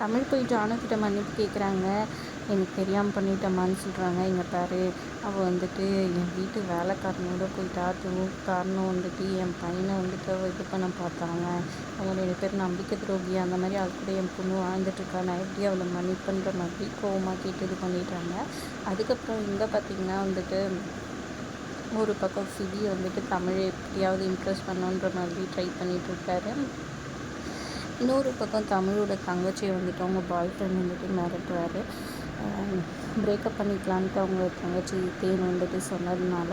தமிழ் போய் ஜானுக்கிட்ட மன்னிப்பு கேட்குறாங்க எனக்கு தெரியாமல் பண்ணிட்டம்மான்னு சொல்கிறாங்க இங்கே பாரு. அவள் வந்துட்டு என் வீட்டு வேலைக்காரனோட போயிட்டா. அதுவும் காரணம் வந்துட்டு என் பையனை வந்துட்டு அவள் இது பண்ண பார்த்தாங்க. அவங்க ரெண்டு பேர் நம்பிக்கை துரோகி. அந்த மாதிரி அது கூட என் பொண்ணு வாழ்ந்துட்டுருக்கா நான் எப்படி அவளை மன்னிப்புன்ற மாதிரி கோவமாக கேட்டு இது பண்ணிட்டாங்க. அதுக்கப்புறம் இங்கே பார்த்திங்கன்னா வந்துட்டு ஒரு பக்கம் சிவி வந்துட்டு தமிழை எப்படியாவது இம்ப்ரெஸ் பண்ணணுன்ற மாதிரி ட்ரை பண்ணிகிட்ருக்காரு இன்னொரு பக்கம் தமிழோட தங்கச்சியை வந்துட்டு அவங்க பாய் ஃப்ரெண்ட் வந்துட்டு மிரட்டுறாரு. பிரேக்கப் பண்ணிக்கலான்ட்டு அவங்க தங்கச்சி தேன் வந்துட்டு சொன்னதுனால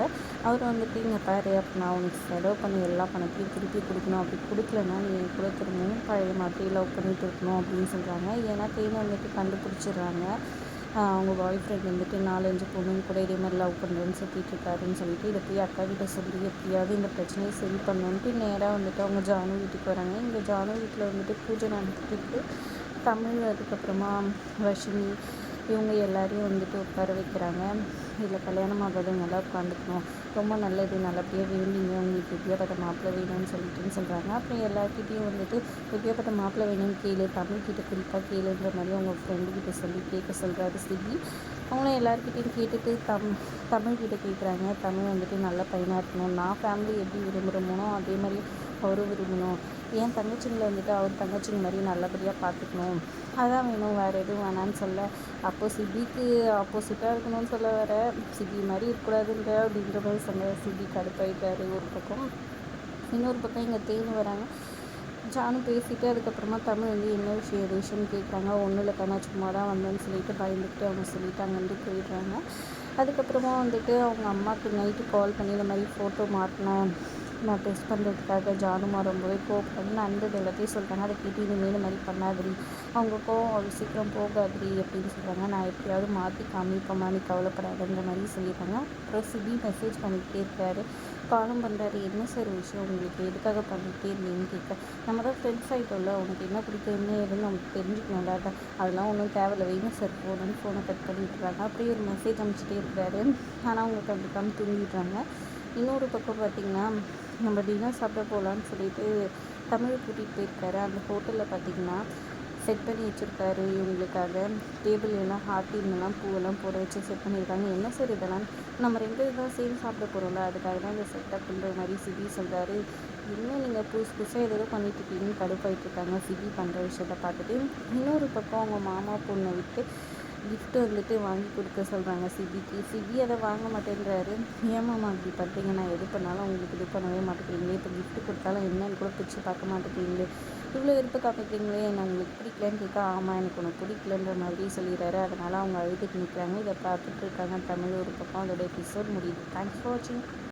அவர் வந்துட்டு இங்கே பாரு அப்போ நான் உனக்கு செலவு பண்ணி எல்லா பணத்தையும் திருப்பி கொடுக்கணும். அப்படி கொடுக்கலன்னா நீ என் கூட திரும்பவும் பழைய மாதிரி லவ் பண்ணிட்டு இருக்கணும் அப்படின்னு சொல்கிறாங்க ஏன்னா தேன் வந்துட்டு கண்டுபிடிச்சிடுறாங்க. அவங்க பாய் ஃப்ரெண்ட் வந்துட்டு நாலஞ்சு பொண்ணுங்க கூட இதே மாதிரி லவ் பண்ணுறேன்னு சுற்றிட்டு இருக்காருன்னு சொல்லிட்டு இதை போய் அக்கா கிட்ட சொல்லி எப்படியாவது இந்த பிரச்சனையை சரி பண்ணணுன்ட்டு நேராக வந்துட்டு அவங்க ஜானு வீட்டுக்கு வராங்க. இங்கே ஜானு வீட்டில் வந்துட்டு பூஜை நடத்திட்டு தமிழ் அதுக்கப்புறமா வர்ஷினி இவங்க எல்லாரையும் வந்துட்டு உட்கார வைக்கிறாங்க. இதில் கல்யாணம் ஆகாது நல்லா உட்காந்துக்கணும். ரொம்ப நல்லது நல்லபடியாக வேண்டிங்க உங்களுக்கு எப்படியாப்பட்ட மாப்பிள்ளை வேணும்னு சொல்லிட்டுன்னு சொல்கிறாங்க அப்புறம் எல்லாருக்கிட்டையும் வந்துட்டு எப்படியாப்பட்ட மாப்பிள்ளை வேணும்னு கேளு தமிழ்கிட்ட குறிப்பாக கேளுன்ற மாதிரி அவங்க ஃப்ரெண்டுக்கிட்ட சொல்லி கேட்க சொல்கிறாரு சிவி அவங்களும் எல்லாருக்கிட்டையும் கேட்டுட்டு தம் தமிழ்கிட்ட கேட்குறாங்க தமிழ் வந்துட்டு நல்ல பையனாக இருக்கணும். நான் ஃபேமிலி எப்படி விரும்புகிறோமோ அதே மாதிரி அவர் விரும்பணும். என் தங்கச்சிங்களை வந்துட்டு அவர் தங்கச்சிங்க மாதிரி நல்லபடியாக பார்த்துக்கணும் அதான் வேணும் வேறு எதுவும் வேணான்னு சொல்ல. அப்போ சிபிக்கு ஆப்போசிட்டாக இருக்கணும்னு சொல்ல வர. சிபி மாதிரி இருக்கக்கூடாதுன்ற அப்படின்ற மாதிரி சொன்ன சிபி கடுப்பாயிட்டாரு ஒரு பக்கம். இன்னொரு பக்கம் இங்கே தேன் வராங்க. ஜானும் பேசிட்டு அதுக்கப்புறமா தமிழ் வந்து என்ன விஷயம் எது விஷயம்னு கேட்குறாங்க ஒன்றும் இல்லை நான் சும்மா தான் வந்தேன்னு சொல்லிட்டு பயந்துக்கிட்டு அவங்க சொல்லிட்டாங்கன்ட்டு போயிடுறாங்க. அதுக்கப்புறமா வந்துட்டு அவங்க அம்மாவுக்கு நைட்டு கால் பண்ணி இந்த மாதிரி ஃபோட்டோ மாட்டினேன் நான் டெஸ்ட் பண்ணுறதுக்காக ஜானுமா ரொம்பவே கோவப்பட்டு நடந்தது எல்லாத்தையும் சொல்கிறாங்க அதை கேட்டு இனிமேல் இந்த மாதிரி பண்ணாதடி. அவங்க கோவம் அவ்வளோ சீக்கிரம் போகாதடி அப்படின்னு சொல்கிறாங்க நான் எப்படியாவது மாற்றி காமிப்போமா நீ கவலைப்படாதுன்ற மாதிரி சொல்லியிருக்காங்க அப்புறம் சிபி மெசேஜ் பண்ணிக்கிட்டே இருக்காரு. காலம் பண்ணுறாரு என்ன சார் விஷயம் உங்களுக்கு? எதுக்காக பண்ணிகிட்டே இருந்தீங்கன்னு கேட்க நம்ம தான் ஃப்ரெண்ட்ஸ் ஆகிட்டோம்ல உனக்கு என்ன பிடிக்கும் என்ன ஏதுன்னு நமக்கு தெரிஞ்சுக்கணும்ல அதெல்லாம் ஒன்றும் தேவையில்ல. வைங்க சார். ஃபோனுன்னு ஃபோனை கட் பண்ணிட்டுறாங்க அப்படியே ஒரு மெசேஜ் அனுப்பிச்சிட்டே இருக்கிறாரு ஆனால் அவங்க கண்டுக்காமல் தூங்கிடுறாங்க. இன்னொரு பக்கம் பார்த்திங்கன்னா நம்ம டின்னர் சாப்பிட போகலான்னு சொல்லிட்டு தமிழ் கூட்டிகிட்டு போயிருக்காரு. அந்த ஹோட்டலில் பார்த்திங்கன்னா செட் பண்ணி வச்சுருக்காரு இவங்களுக்காக. டேபிள் எல்லாம் ஹார்ட்டின்லாம் பூவெல்லாம் போட வச்சு செட் பண்ணியிருக்காங்க. என்ன சார் இதெல்லாம்? நம்ம ரெண்டு தான் சேர்ந்து சாப்பிட போகிறோம்ல அதுக்காக தான் இந்த செட்டப் பண்ணுற மாதிரி சிபி சொல்கிறாரு இன்னும் நீங்கள் புதுசு புதுசாக எதோ பண்ணிட்டு இருக்கீங்கன்னு கடுப்பாயிட்டு இருக்காங்க சிபி பண்ணுற விஷயத்த பார்த்துட்டு. இன்னொரு பக்கம் அவங்க மாமா பொண்ணை விட்டு கிஃப்ட்டு வந்துட்டு வாங்கி கொடுக்க சொல்கிறாங்க சிபிக்கு. சிபி அதை வாங்க மாட்டேன்றாரு ஏமாம்மா அப்படி பார்த்தீங்க நான் எது பண்ணாலும் உங்களுக்கு இது பண்ணவே மாட்டேங்கிறீங்களே. இப்போ கிஃப்ட்டு கொடுத்தாலும் என்னன்னு கூட பிடிச்சி பார்க்க மாட்டேங்கிறீங்களே. இவ்வளோ விருப்பம் காமிக்கிறீங்களே. நான் உங்களுக்கு பிடிக்கலன்னு கேட்க ஆமாம் எனக்கு ஒன்று பிடிக்கலன்ற மாதிரி சொல்லிடுறாரு. அதனால் அவங்க அழுதுட்டு நிற்கிறாங்க இதை பார்த்துட்டு இருக்காங்க தமிழ் ஒரு பக்கம். அதோட எபிசோட் முடியுது. தேங்க்ஸ் ஃபார் வாட்சிங்